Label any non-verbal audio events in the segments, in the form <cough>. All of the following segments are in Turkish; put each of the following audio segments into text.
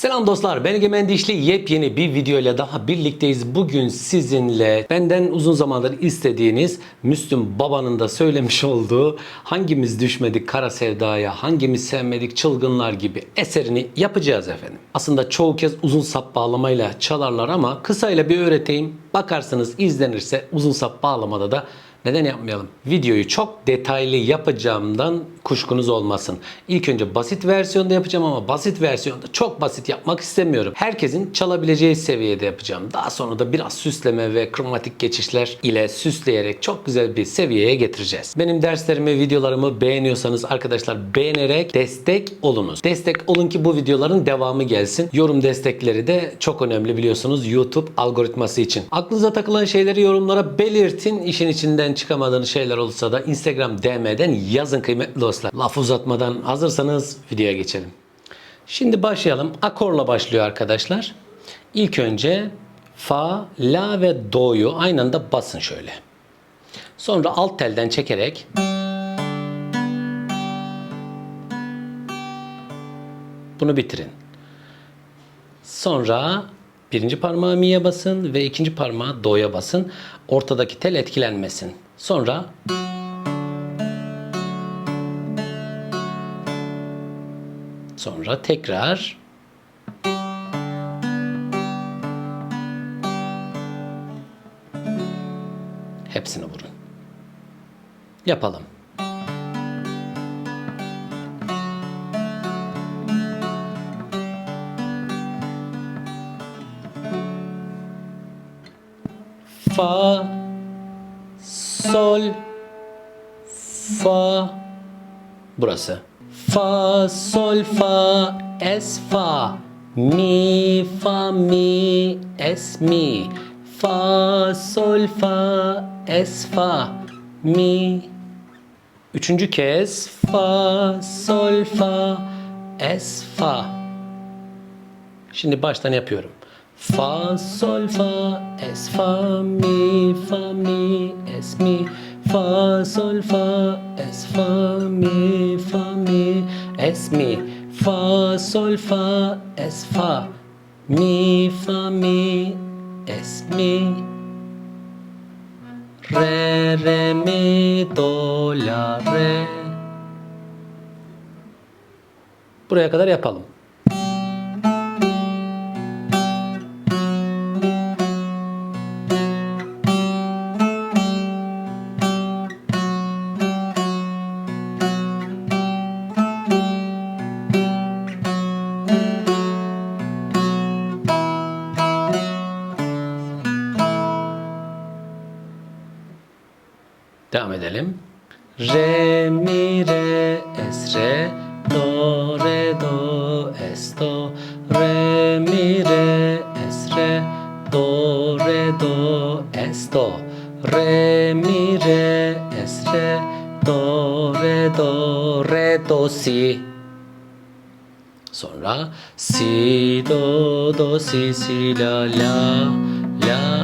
Selam dostlar ben Egemen Dişli yepyeni bir videoyla daha birlikteyiz. Bugün sizinle benden uzun zamandır istediğiniz Müslüm Baba'nın da söylemiş <laughs> olduğu hangimiz düşmedik kara sevdaya, hangimiz sevmedik çılgınlar gibi eserini yapacağız efendim. Aslında çoğu kez uzun sap bağlamayla çalarlar ama kısayla bir öğreteyim. Bakarsınız izlenirse uzun sap bağlamada da neden yapmayalım? Videoyu çok detaylı yapacağımdan kuşkunuz olmasın. İlk önce basit versiyonda yapacağım ama basit versiyonda çok basit yapmak istemiyorum. Herkesin çalabileceği seviyede yapacağım. Daha sonra da biraz süsleme ve kromatik geçişler ile süsleyerek çok güzel bir seviyeye getireceğiz. Benim derslerimi, videolarımı beğeniyorsanız arkadaşlar beğenerek destek olunuz. Destek olun ki bu videoların devamı gelsin. Yorum destekleri de çok önemli biliyorsunuz YouTube algoritması için. Aklınıza takılan şeyleri yorumlara belirtin. İşin içinden çıkamadığınız şeyler olursa da Instagram DM'den yazın kıymetli dostlar. Laf uzatmadan hazırsanız videoya geçelim. Şimdi başlayalım. Akorla başlıyor arkadaşlar. İlk önce Fa, La ve Do'yu aynı anda basın şöyle. Sonra alt telden çekerek bunu bitirin. Sonra birinci parmağı mi'ye basın ve ikinci parmağı do'ya basın. Ortadaki tel etkilenmesin. Sonra sonra tekrar hepsini vurun. Yapalım. Fa, sol, fa. Burası. Fa, sol, fa, es, fa. Mi, fa, mi, es, mi. Fa, sol, fa, es, fa. Mi. Üçüncü kez. Fa, sol, fa, es, fa. Şimdi baştan yapıyorum. Fa, sol, fa, es, fa, mi, fa, mi, es, mi. Fa, sol, fa, es, fa, mi, fa, mi, es, mi. Fa, sol, fa, es, fa, mi, fa, mi, es, mi. Re, re, mi, do, la, re. Buraya kadar yapalım. Es, re, do, re, do, es, do, re, mi, re, es, re, do, re, do, es, do, re, mi, re, es, re, do, re, do, re, do, si. Sonra si, do, do, si, si, la, la, la,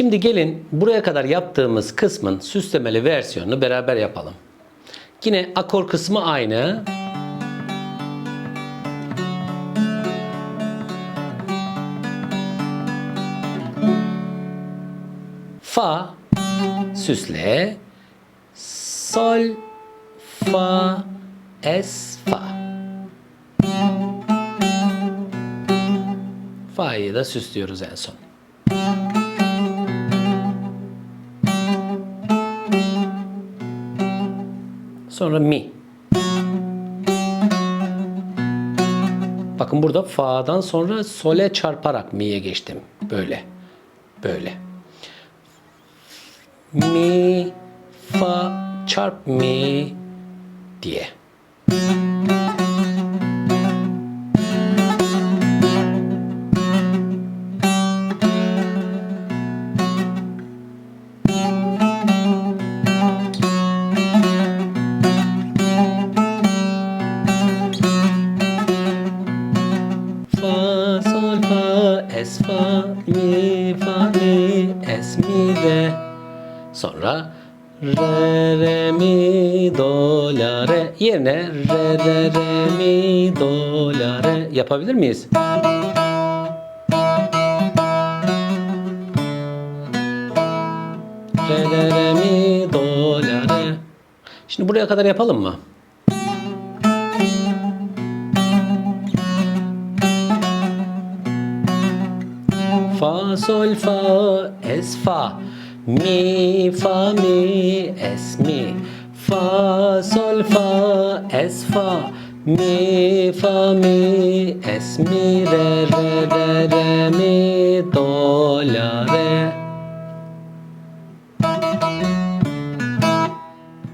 Şimdi gelin buraya kadar yaptığımız kısmın süslemeli versiyonunu beraber yapalım. Yine akor kısmı aynı. Fa süsle sol fa es fa. Fa'yı da süslüyoruz en son. Sonra mi. Bakın burada fa'dan sonra sole çarparak mi'ye geçtim. Böyle. Böyle. Mi, fa, çarp mi diye. Es fa mi fa mi es mi de. Sonra re re mi do la re yerine re re re mi do la re yapabilir miyiz? Re re re mi do la re. Şimdi buraya kadar yapalım mı? Sol fa es fa mi fa mi es mi fa sol fa es fa mi fa mi es mi re re re re mi do la re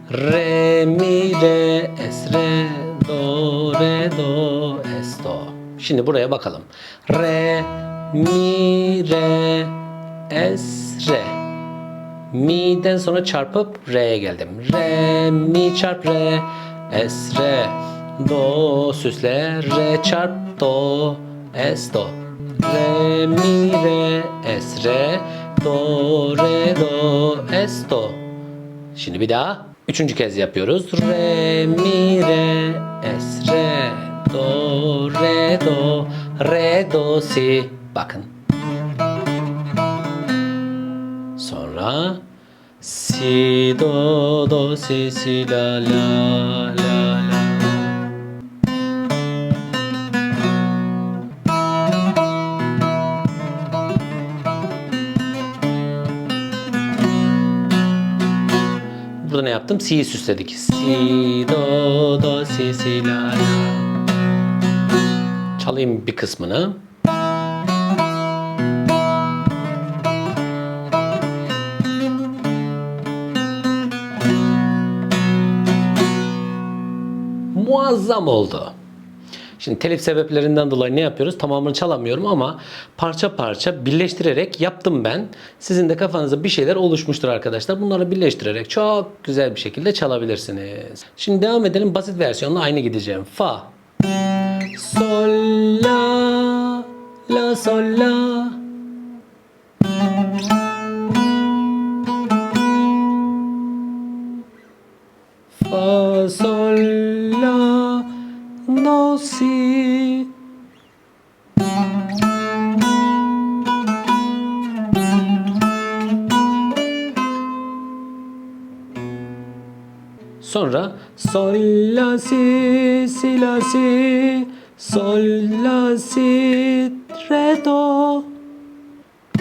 Re mi re es re do re do es do. Şimdi buraya bakalım. Re mi re es re. Mi'den sonra çarpıp re'ye geldim. Re mi çarp re es re do süsle re çarp do es do. Re mi re es re do re do es do. Şimdi bir daha. Üçüncü kez yapıyoruz. Re, mi, re, es, re, do, re, do, re, do, si. Bakın. Sonra si, do, do, si, si, la, la, la, la. Burada ne yaptım? Si'yi süsledik. Si, do, do, si, si, la, la. Çalayım bir kısmını. Muazzam oldu. Şimdi telif sebeplerinden dolayı ne yapıyoruz? Tamamını çalamıyorum ama parça parça birleştirerek yaptım ben. Sizin de kafanızda bir şeyler oluşmuştur arkadaşlar. Bunları birleştirerek çok güzel bir şekilde çalabilirsiniz. Şimdi devam edelim. Basit versiyonla aynı gideceğim. Fa. Sol, la, la, sol, la. Sonra sol la si si la si sol la si re do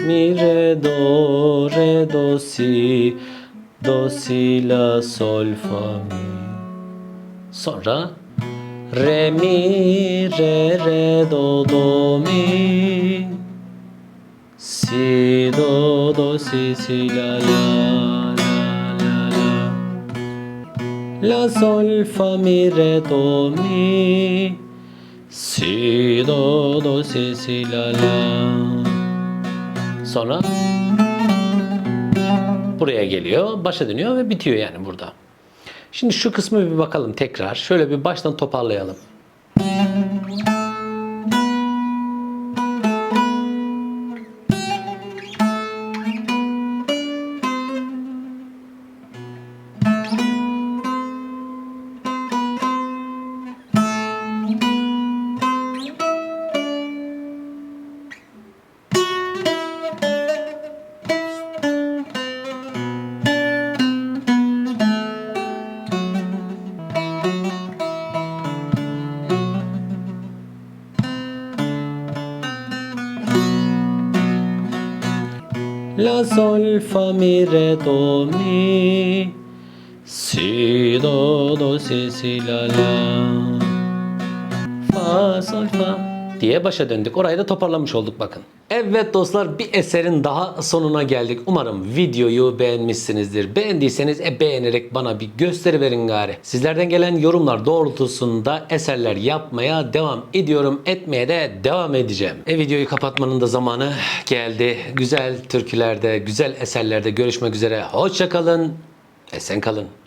mi re do re do si do si la sol fa mi. Sonra re mi re re do do mi si do do si si la la La sol fa mi re do mi si do do si si la la Sonra buraya geliyor, başa dönüyor ve bitiyor yani burada. Şimdi şu kısmı bir bakalım tekrar. Şöyle bir baştan toparlayalım. Sol fa mi re do mi si do do si si la la fa sol fa diye başa döndük. Orayı da toparlamış olduk bakın. Evet dostlar bir eserin daha sonuna geldik. Umarım videoyu beğenmişsinizdir. Beğendiyseniz e, beğenerek bana bir gösteri verin gari. Sizlerden gelen yorumlar doğrultusunda eserler yapmaya devam ediyorum. Etmeye de devam edeceğim. E videoyu kapatmanın da zamanı geldi. Güzel türkülerde, güzel eserlerde görüşmek üzere. Hoşça kalın. Esen kalın.